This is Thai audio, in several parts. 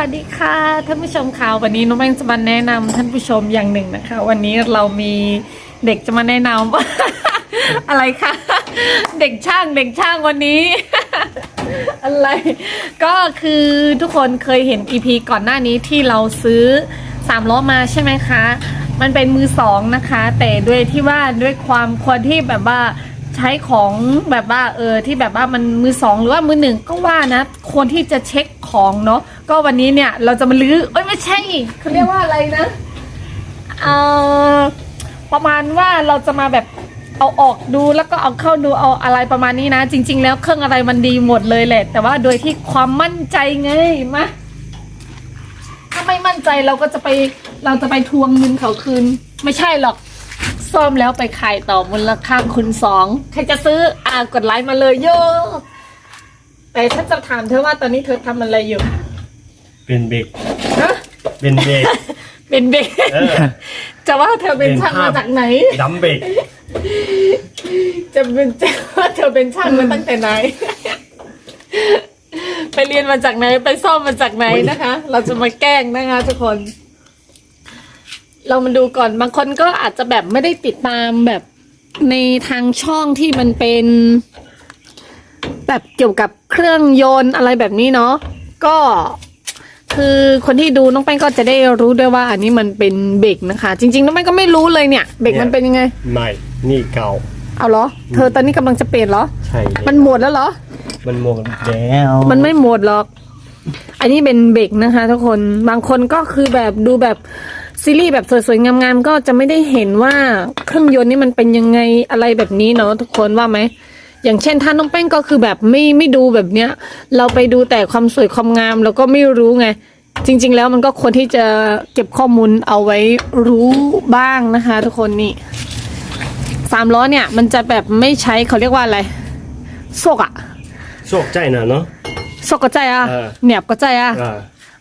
วัสดีค่ะท่านผู้ชมค่ะวันนี้น้องแป้งจะมาแนะนำท่านผู้ชมอย่างหนึ่งนะคะ วันนี้เรามีเด็กจะมาแนะนำว่าอะไรคะเด็กช่างเด็กช่างวันนี้ อะไร ก็คือทุกคนเคยเห็น EP ก่อนหน้านี้ที่เราซื้อสามล้อมาใช่ไหมคะ มันเป็นมือสองนะคะ แต่ด้วยที่ว่าด้วยความควรที่แบบว่า ใช้ของแบบว่าเออที่แบบว่ามันมือสองหรือว่ามือหนึ่งก็ว่านะควรที่จะเช็คของเนาะก็วันนี้เนี่ยเราจะมาลื้อเอ้ยไม่ใช่เขาเรียกว่าอะไรนะเออประมาณว่าเราจะมาแบบเอาออกดูแล้วก็เอาเข้าดูเอาอะไรประมาณนี้นะ จริง ๆ แล้วเครื่องอะไรมันดีหมดเลยแหละ แต่ว่าโดยที่ความมั่นใจไงมาถ้าไม่มั่นใจเราก็จะไปเราจะไปทวงเงินเขาคืน ไม่ใช่หรอก ซ่อมแล้วไปขายต่อมูลค่าคุณสองใครจะซื้ออ่ากดไลค์มาเลยโยแต่ฉันจะถามเธอว่าตอนนี้เธอทำอะไรอยู่เป็นเบรกฮะเป็นเบรกเป็นเบรกเออ จะว่าเธอเป็นเป็นช่างภาพมาจากไหน ดัมเบรกจะเป็นจะว่าเธอเป็นช่างมาตั้งแต่ไหน ไปเรียนมาจากไหนไปซ่อมมาจากไหนนะคะ เราจะมาแกล้งนะคะทุกคน เรามาดูก่อนบางคนก็อาจจะแบบไม่ได้ติดตามแบบในทางช่องที่มันเป็น แบบเกี่ยวกับเครื่องยนต์อะไรแบบนี้เนาะก็คือคนที่ดูน้องแป้งก็จะได้รู้ด้วยว่า อันนี้มันเป็นเบรกนะคะ จริงๆน้องแป้งก็ไม่รู้เลยเนี่ยเบรกมันเป็นยังไง ใหม่ นี่เก่า เอาเหรอ เธอตอนนี้กำลังจะเปลี่ยนเหรอ ใช่มันหมดแล้วเหรอ มันหมดแล้วมันไม่หมดหรอก อันนี้เป็นเบรกนะคะ ทุกคน บางคนก็คือแบบดูแบบ ซีรีส์แบบสวยๆงามๆก็จะไม่ได้เห็นว่าเครื่องยนต์นี่มันเป็นยังไงอะไรแบบนี้เนาะทุกคนว่าไหมอย่างเช่นท่านน้องแป้งก็คือแบบไม่ไม่ดูแบบเนี้ย เราไปดูแต่ความสวยความงามแล้วก็ไม่รู้ไง จริง ๆ แล้วมันก็ควรที่จะเก็บข้อมูลเอาไว้รู้บ้างนะคะ ทุกคนนี่สามล้อเนี่ย มันจะแบบไม่ใช้เขาเรียกว่าอะไรโซกอะโชคใจนะเนาะโซกก็ใจอะเออเหนียบก็ใจอะอ่า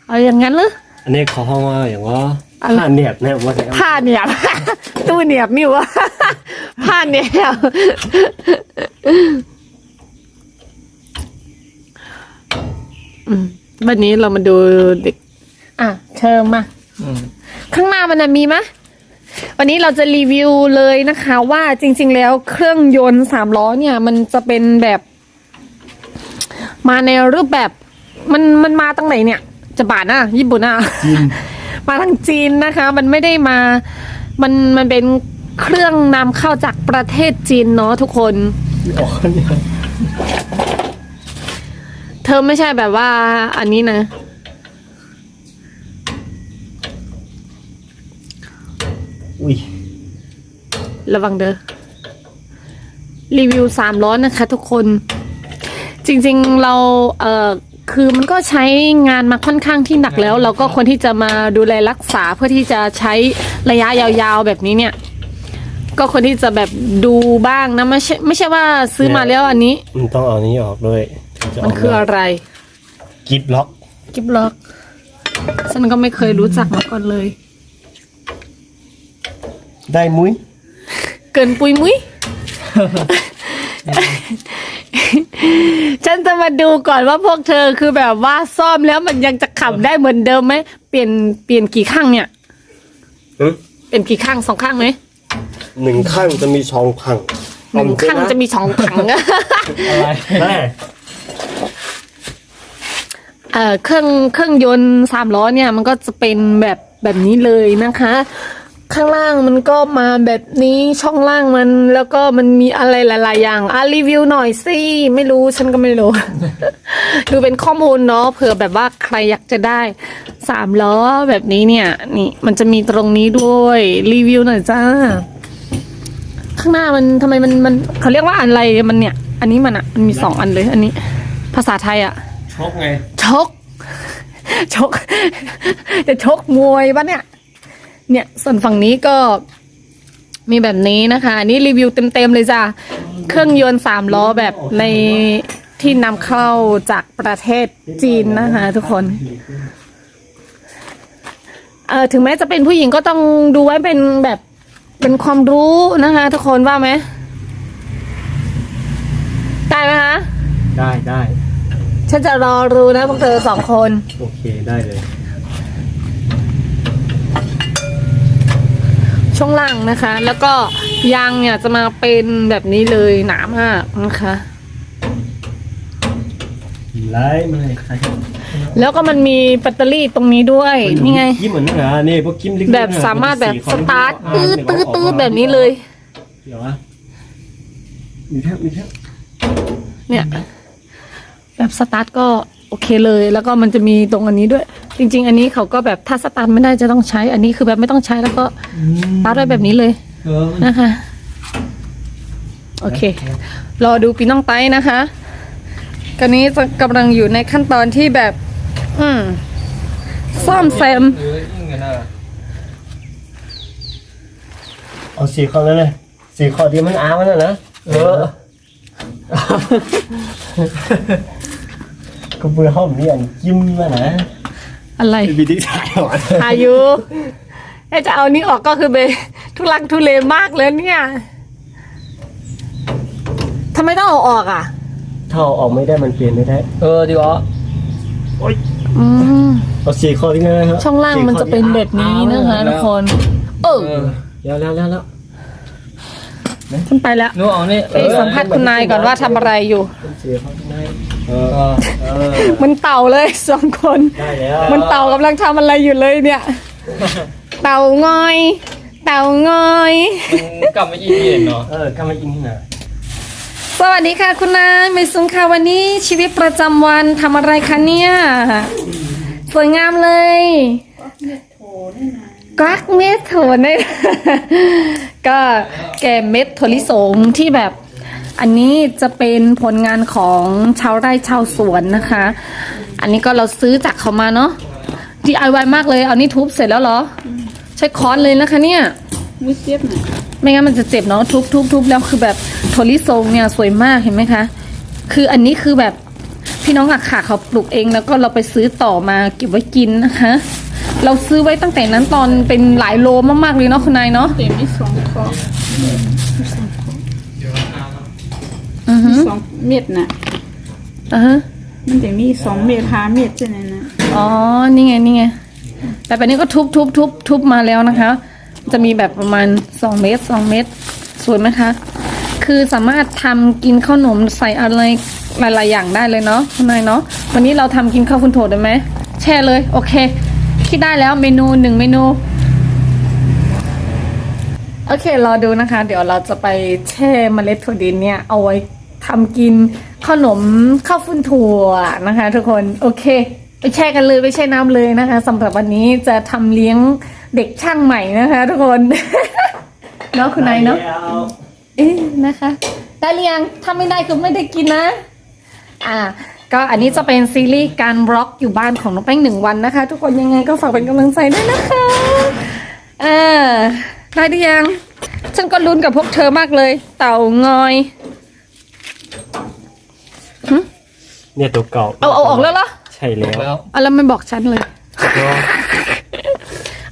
เอาอย่างนั้นเลยอันนี้เขาห้องว่าอย่างว่าอะไร ผ้าเหนียบเนี่ยว่าแต่ผ้าเหนียบ ตู้เหนียบนี่วะผ้าเหนียบอืมวันนี้เรามาดูเด็ก อะเชิญมาข้างหน้ามันนะมีไหมวันนี้เราจะรีวิวเลยนะคะ ว่าจริง ๆ แล้วเครื่องยนต์สามล้อเนี่ย มันจะเป็นแบบ มาในรูปแบบ มันมันมาตั้งไหนเนี่ย จะบาทนะญี่ปุ่นอะ มาทางจีนนะคะ มันไม่ได้มา มันมันเป็นเครื่องนำเข้าจากประเทศจีนเนาะทุกคน อ๋อเนี่ยเธอไม่ใช่แบบว่า อันนี้นะ อุ้ยระวังเด้อ รีวิวสามล้อนะคะทุกคน จริงๆเราเอ่อ คือมันก็ใช้งานมาค่อนข้างที่หนักแล้ว เราก็ควรที่จะมาดูแลรักษาเพื่อที่จะใช้ระยะยาวๆแบบนี้เนี่ย ก็ควรที่จะแบบดูบ้างนะไม่ใช่ไม่ใช่ว่าซื้อมาแล้วอันนี้ มันต้องเอานี้ออกด้วยถึงจะมันคืออะไรกิฟล็อก กิฟล็อกฉันก็ไม่เคยรู้จักมาก่อนเลย ได้มุ้ยเกินปุยมุ้ย ฉันจะมาดูก่อนว่าพวกเธอคือแบบว่าซ่อมแล้วมันยังจะขับได้เหมือนเดิมไหมเปลี่ยนเปลี่ยนกี่ข้างเนี่ยหึเปลี่ยนกี่ข้างสองข้างไหมหนึ่งข้างจะมีช่องพังหนึ่งข้างจะมีสองถัง อะไรแม่เอ่อเครื่องเครื่องยนต์สามล้อเนี่ยมันก็จะเป็นแบบแบบนี้เลยนะคะ ข้างล่างมันก็มาแบบนี้ช่องล่างมัน แล้วก็มันมีอะไรหลาย ๆ อย่างอะรีวิวหน่อยสิ ไม่รู้ฉันก็ไม่รู้ ดูเป็นข้อมูลเนาะเผื่อแบบว่าใครอยากจะได้สามล้อแบบนี้เนี่ย นี่ มันจะมีตรงนี้ด้วยรีวิวหน่อยจ้า ข้างหน้ามันทำไมมันมันเขาเรียกว่าอะไรมันเนี่ย อันนี้มันอะมันมีสองอันเลย อันนี้ ภาษาไทยอะชกไงชกชกจะชกมวยปะเนี่ย เนี่ยส่วนฝั่งนี้ก็มีแบบนี้นะคะอันนี่รีวิวเต็มๆเลยจ้ะเครื่องยนต์สามล้อแบบในที่นำเข้าจากประเทศจีนนะคะทุกคนเออถึงแม้จะเป็นผู้หญิงก็ต้องดูไว้เป็นแบบเป็นความรู้นะคะทุกคนว่าไหมได้ไหมคะได้ได้ฉันจะรอรู้นะพวกเธอสองคน โอเคได้เลย ช่วงล่างนะคะ แล้วก็ยางเนี่ยจะมาเป็นแบบนี้เลยหนามากนะคะไล่มาเลยใครแล้วก็มันมีแบตเตอรี่ตรงนี้ด้วยนี่ไงยิ้มเหมือนนะนี่พวกกิมลิกแบบสามารถแบบสตาร์ทตืดตืดตืดแบบนี้เลยเดี๋ยววะมีแค่มีแค่เนี่ย แบบสตาร์ทก็โอเคเลย แล้วก็มันจะมีตรงอันนี้ด้วย จริง ๆ อันนี้เขาก็แบบถ้าสตาร์ทไม่ได้จะต้องใช้ อันนี้คือแบบไม่ต้องใช้แล้วก็สตาร์ทได้แบบนี้เลยเออนะคะ โอเค รอดูปีน้องไต้นะคะ ตอนนี้จะกำลังอยู่ในขั้นตอนที่แบบ อืมซ่อมแซมเออยิ่งกันนะเอาสีข้อนั้นเลยสีข้อที่มันอามันน่ะนะเออก็เบื่อห้องนี่อันยิ้มมานะ อะไรวิธีถ่ายหวานอายุถ้าจะเอานี้ออกก็คือเบทุลักทุเลมากเลยเนี่ยทำไมต้องเอาออกอะ ถ้าเอาออกไม่ได้มันเปลี่ยนไม่ได้ เออดีวะอืมเอาสีข้อที่นั่นนะครับช่องล่างมันจะเป็นแบบนี้นะคะทุกคนเออเออแล้วแล้วแล้วแล้วขึ้นไปแล้วนู้เอานี่ไปสัมภาษณ์คุณนายก่อนว่าทำอะไรอยู่เป็นสีข้อที่นั่นเอ เอออเออมันเต่าเลยสองคน ได้แล้วมันเต่ากำลังทำอะไรอยู่เลยเนี่ย เต่างอย เต่างอย มันกลับมาอีกเย็นเนาะเออกำลังอินที่ไหนสวัสดีค่ะคุณนายไม่สุงค่ะวันนี้ชีวิตประจำวันทำอะไรคะเนี่ยสวยงามเลยกักเม็ดโถเนี่ยก็แกมเม็ดถั่วลิสงที่แบบ อันนี้จะเป็นผลงานของชาวไร่ชาวสวนนะคะ อันนี้ก็เราซื้อจากเขามาเนาะ DIY มากเลย เอานี่ทุบเสร็จแล้วเหรอ ใช้ค้อนเลยนะคะเนี่ยไม่เจ็บหน่อยไม่งั้นมันจะเจ็บเนาะทุบทุบทุบแล้วคือแบบโทลิทรงเนี่ยสวยมากเห็นไหมคะ คืออันนี้คือแบบพี่น้องหักขาเขาปลูกเองแล้วก็เราไปซื้อต่อมาเก็บไว้กินนะคะ เราซื้อไว้ตั้งแต่นั้นตอนเป็นหลายโลมากๆเลยเนาะคุณนายเนาะแต่มีสองคอ อือฮึสองเม็ดน่ะอ่าฮะมันจะมีสองเม็ดห้าเม็ดใช่ไหมนะอ๋อ นี่ไง นี่ไง แต่แบบนี้ก็ทุบทุบทุบทุบมาแล้วนะคะ จะมีแบบประมาณสองเมตรสองเมตรสวยไหมคะ คือสามารถทำกินข้าวหนมใส่อะไรหลายๆอย่างได้เลยเนาะคุณนายเนาะ วันนี้เราทำกินข้าวคุณโถได้ไหม แช่เลย โอเค คิดได้แล้วเมนูหนึ่งเมนู โอเค รอดูนะคะ เดี๋ยวเราจะไปแช่เมล็ดถั่วดินเนี่ยเอาไว้ ทำกินขนมข้าวฟุ้นถั่วนะคะ ทุกคนโอเค ไปแช่กันเลยไปแช่น้ำเลยนะคะสำหรับวันนี้จะทำเลี้ยงเด็กช่างใหม่นะคะ ทุกคนเนาะคุณนายเนาะเอ๊ะนะคะ ได้หรือยังถ้าไม่ได้คือไม่ได้กินนะ อ่าก็อันนี้จะเป็นซีรีส์การบล็อกอยู่บ้านของน้องแป้งหนึ่งวันนะคะ ทุกคนยังไงก็ฝากเป็นกำลังใจด้วยนะคะเอ่าได้หรือยัง ฉันก็ลุ้นกับพวกเธอมากเลย เต่างอย เนี่ยตัวเก่าเอาเอาออกแล้วเหรอใช่แล้วแล้วเอาแล้วไม่บอกฉันเลย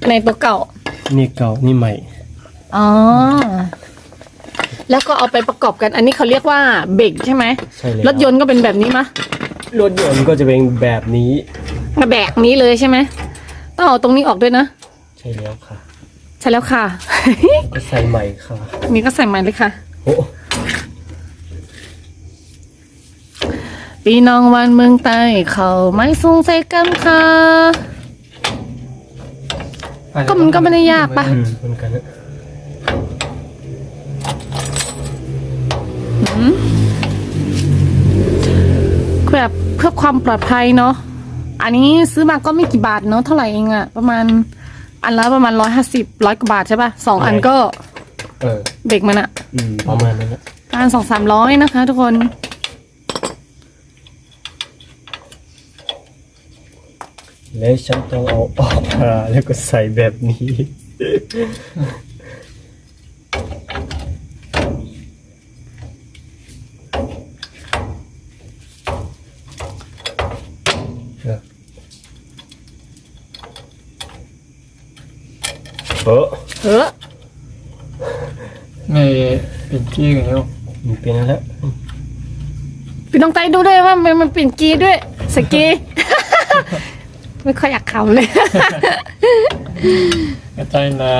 อันไหนตัวเก่า นี่เก่านี่ใหม่อ๋อ แล้วก็เอาไปประกอบกัน อันนี้เขาเรียกว่าเบรกใช่ไหมใช่แล้วรถยนต์ก็เป็นแบบนี้มะรถยนต์ก็จะเป็นแบบนี้แบกนี้เลยใช่ไหมต้องเอาตรงนี้ออกด้วยนะ ใช่แล้วค่ะ ใช่แล้วค่ะ ก็ใส่ใหม่ค่ะ นี่ก็ใส่ใหม่เลยค่ะโอ้ ปีน้องวันเมืองใต้เขาไม่สูงใส่กันค่ะ ก็มันก็ไม่ได้ยากปะ อืมเหมือนกันนะแบบเพื่อความปลอดภัยเนาะ อันนี้ซื้อมาก็ไม่กี่บาทเนาะเท่าไหร่เองอะประมาณอันละประมาณร้อยห้าสิบร้อยกว่าบาทใช่ปะสองอันก็เออเบรกมันอะอืมประมาณนั้นนะประมาณสองสามร้อยนะคะ ทุกคน แล้วฉันต้องเอาออกมาแล้วก็ใส่แบบนี้ เออเออไม่เป็นที่กันแล้วมันเป็นอะไรแล้วปีพี่น้องไต้ดูด้วยว่ามันมันเปลี่ยนกีด้วยสกี ไม่ค่อยอยากเขาเลยกระจายนะ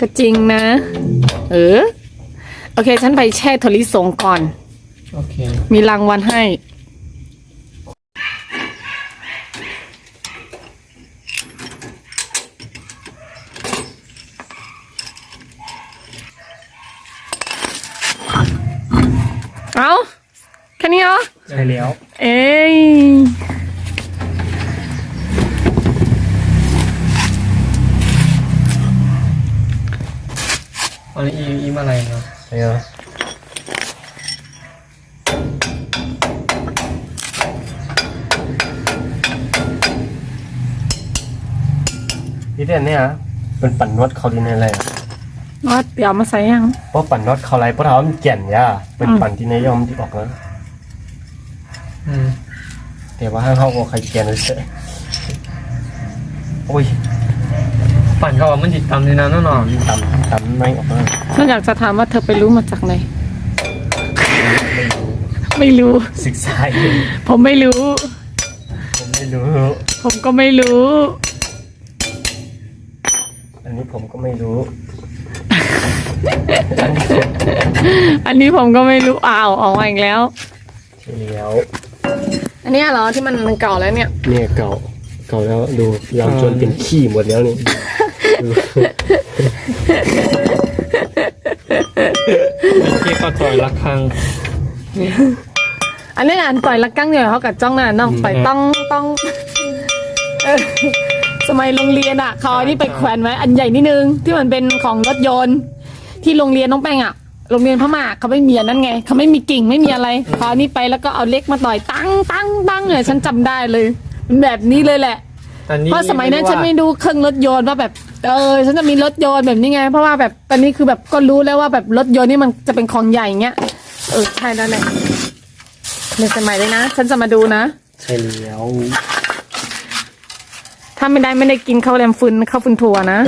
ก็จริงนะ เออ โอเค ฉันไปแช่ถั่วลิสงก่อน โอเค มีรางวัลให้ เอาแค่นี้เหรอ ใช่แล้ว เอ้ย อันนี้อีอีมาอะไรเนาะใช่แล้วที่เด่นเนี่ยเป็นปั่นนวดเขาดีในอะไรอะว่าเดี๋ยวมาใส่ยังเพราะปั่นนวดเขาไรเพราะเขามันแก่นย่าเป็นปั่นที่ในยอมที่ออกแล้วอืมแต่ว่าให้เขาก็ใครแก่นเลยเฉยโอ้ย ปั่นเขาว่ามันจิตตามในนั้นแน่นอนตำตำไม่ออกมาฉันอยากจะถามว่าเธอไปรู้มาจากไหน ไม่รู้ ศึกษาเองผมไม่รู้ ผมไม่รู้ ผมก็ไม่รู้ อันนี้ผมก็ไม่รู้ อันนี้ผมก็ไม่รู้อ้าวออกมาอีกแล้วใช่แล้วอันเนี้ยเหรอที่มันมันเก่าแล้วเนี่ย เนี่ยเก่า เก่าแล้วดูยาวจนเป็นขี้หมดแล้วนี่ดู ที่เขาต่อยระฆังอันนี้อันต่อยละกั้งเดียวเขากับจ้องน่ะน้องต่อยต้องต้องเออสมัยโรงเรียนอะเขาเอาอันนี้ไปแขวนไว้อันใหญ่นิดนึง ที่มันเป็นของรถยนต์ ที่โรงเรียนน้องแป้งอะโรงเรียนพม่าเขาไม่มีอันนั้นไงเขาไม่มีกิ่งไม่มีอะไรเขาเอานี่ไปแล้วก็เอาเล็กมาต่อยตั้งตั้งตั้งเนี่ยฉันจำได้เลยเป็นแบบนี้เลยแหละ แต่นี่เพราะสมัยนั้นฉันไม่ดูเครื่องรถยนต์ว่าแบบเออฉันจะมีรถยนต์แบบนี้ไง เพราะว่าแบบตอนนี้คือแบบก็รู้แล้วว่าแบบรถยนต์นี่มันจะเป็นของใหญ่เงี้ยเออใช่แล้วแหละในสมัยเลยนะ ฉันจะมาดูนะ ใช่แล้วถ้าไม่ได้ไม่ได้กินข้าวแรมฟืนข้าวฟืนถั่วนะ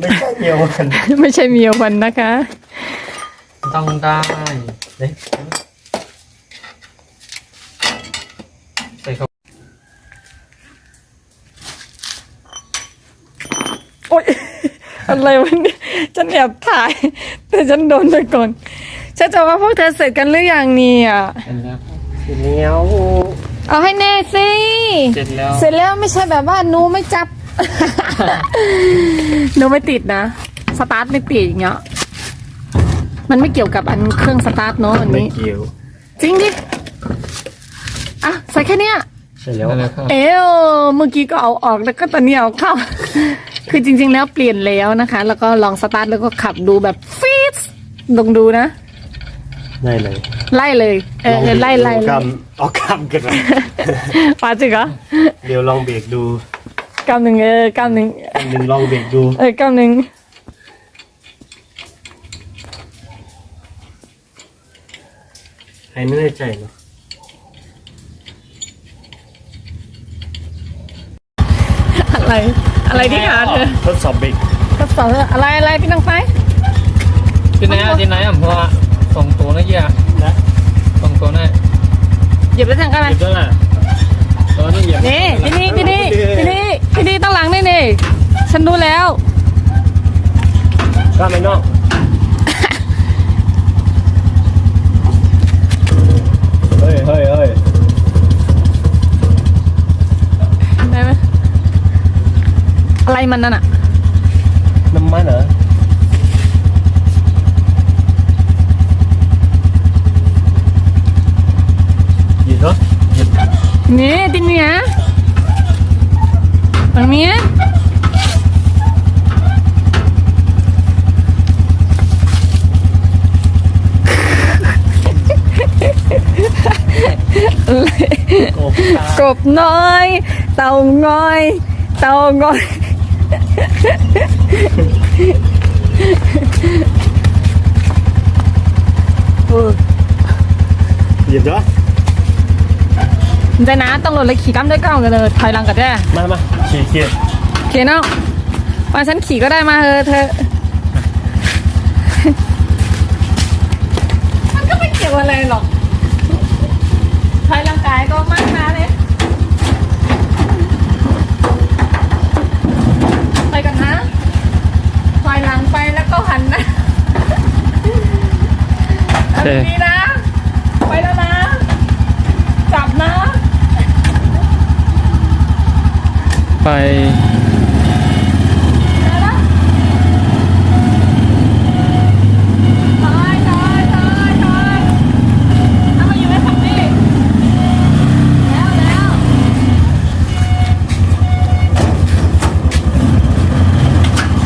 ไม่ใช่เดียวกันไม่ใช่เมียวันนะคะ ต้องได้เฮ้ย ใส่เขา โอ๊ยอะไรวะเนี่ยฉันแอบถ่าย แต่ฉันโดนไปก่อนฉันจะว่าพวกเธอเสร็จกันหรือยังเนี่ยเสร็จแล้วใช่แล้วเอาให้แน่สิเสร็จแล้วเสร็จแล้วไม่ใช่แบบว่าหนูไม่จับหนูไม่ติดนะ สตาร์ทไม่ติดอย่างเงี้ยมันไม่เกี่ยวกับอันเครื่องสตาร์ทเนาะอันไม่นี้เกี่ยวจริงดิอะใส่แค่เนี้ยใช่แล้วนั่นแหละครับเอวเมื่อกี้ก็เอาออกแล้วก็ตอนนี้เอาเข้า คือจริง ๆ แล้วเปลี่ยนแล้วนะคะ แล้วก็ลองสตาร์ทแล้วก็ขับดูแบบฟีดลองดูนะ ได้เลยไล่เลยเออเออไล่ไล่กไล่ำเอากำกันนะปาจิกเหรอเดี๋ยวลองเบรกดูกำหนึ่งเออกำหนึ่งอันหนึ่งลองเบรกดู เออกำหนึ่งให้ไม่ได้ใจเนาะอะไร อะไรที่ขาเธอทดสอบเบรกทดสอบเธออะไรอะไรพี่น้องไปที่ไหนอะที่ไหนอะเพราะว่าสองตัวนะเหี้ยนะสองตัวน่ะเหยียบได้ทางกันไหมหยุดแล้วล่ะตัวนี้เหยียบนี่ที่นี่ที่นี่ที่นี่ที่นี่ตั้งหลังนี่นี่ฉันดูแล้วกล้าไหมน้องเฮ้ยเฮ้ยเฮ้ย ได้ไหม อะไรมันนั่นอะน้ำมันเหรอหยุด เหรอหยุดนี่ที่นี่นะตรงนี้โอ้กบน้อยเต่าง้อยเต่าง้อยเออหยุดเหรอใจนะต้องหล่นเลยขี่กล้ามด้วยก้าวกันเลยถอยหลังกันได้มามาขี่ขี่โอเคเนาะมาฉันขี่ก็ได้มาเธอเธอมันก็ไม่เกี่ยวอะไรหรอกใช้ร่างกายก็มากนะเลยไปกันนะถอยหลังไปแล้วก็หันนะ โอ เคเอาดีๆนะ ไปแล้วนะจับนะ ไปไปแล้วถอยถอยถอยถอยเอามาอยู่ในฝั่งนี้แล้วแล้ว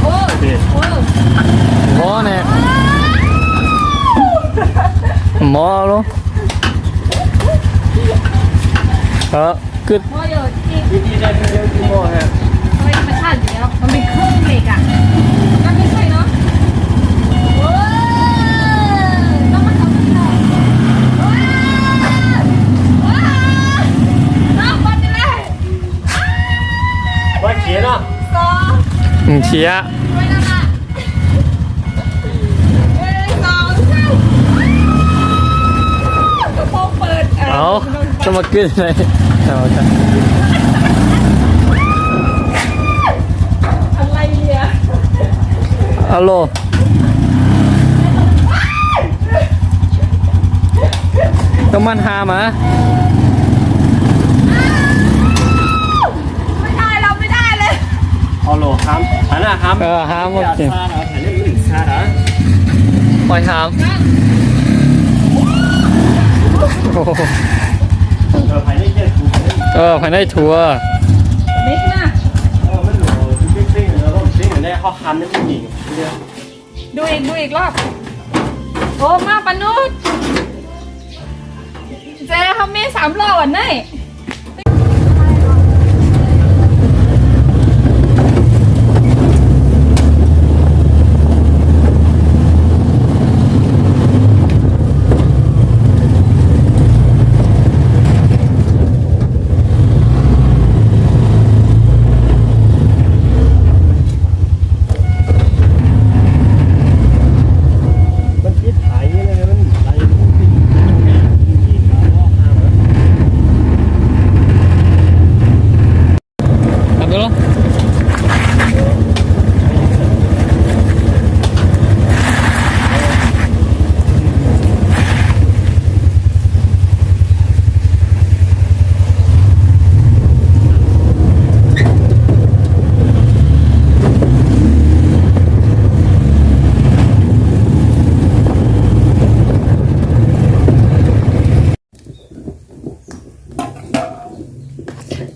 โอ้ยโอ้ย หมอเนี่ยหมอเหรอ เออคือโอ้ยเดี๋ยวจริงดีๆได้เร็วๆที่หม้อฮะมันเป็นธรรมชาติอยู่แล้วมันเป็นเครื่องเหล็กอะก็ไม่ใช่เนาะโอ้ยต้องมาทำกันต่อว้าวว้าวน้ำมันเลยว่าเขียนอะสองอืมเชียร์ด้วยนะล่ะหนึ่งสองสามกระโปรงเปิดเอา จะมาขึ้นเลยเอาจ้ะอะไรเนี่ยฮัลโหลต้องมันหามาไม่ได้เราไม่ได้เลยเอาโหลห้ามหันหน้าห้ามเออหามโออย่าเคซาเหรอถ่ายเล่นไม่ถึงซาเหรอปล่อยหามโอ้ ออภายในทัวร์บิ๊กนะเออมันโหลซิ่งๆแล้วก็ซิ่งเหมือนได้เขาคันนั่นจริงๆเดียวดูอีกดูอีกรอบ โอ้มาปานุษเจ๊เขามีสามรอบอะเน่ย มันคิดถ่ายนี่เลยมันถ่ายที่เขาว่าห้ามเหรอ ทำไปแล้ว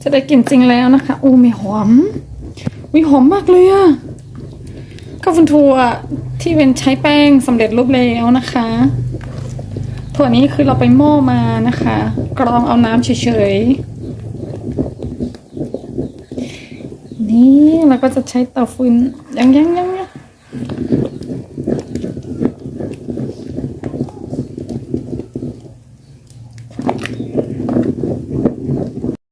จะ ได้กลิ่นจริงแล้วนะคะอู้มีหอมมีหอมมากเลยอะข้าวฟุนถั่วที่เป็นใช้แป้งสำเร็จรูปแล้วนะคะถั่วนี้คือเราไปหม้อมานะคะ กรองเอาน้ำเฉยๆนี่เราก็จะใช้เตาฟืนยังยังยัง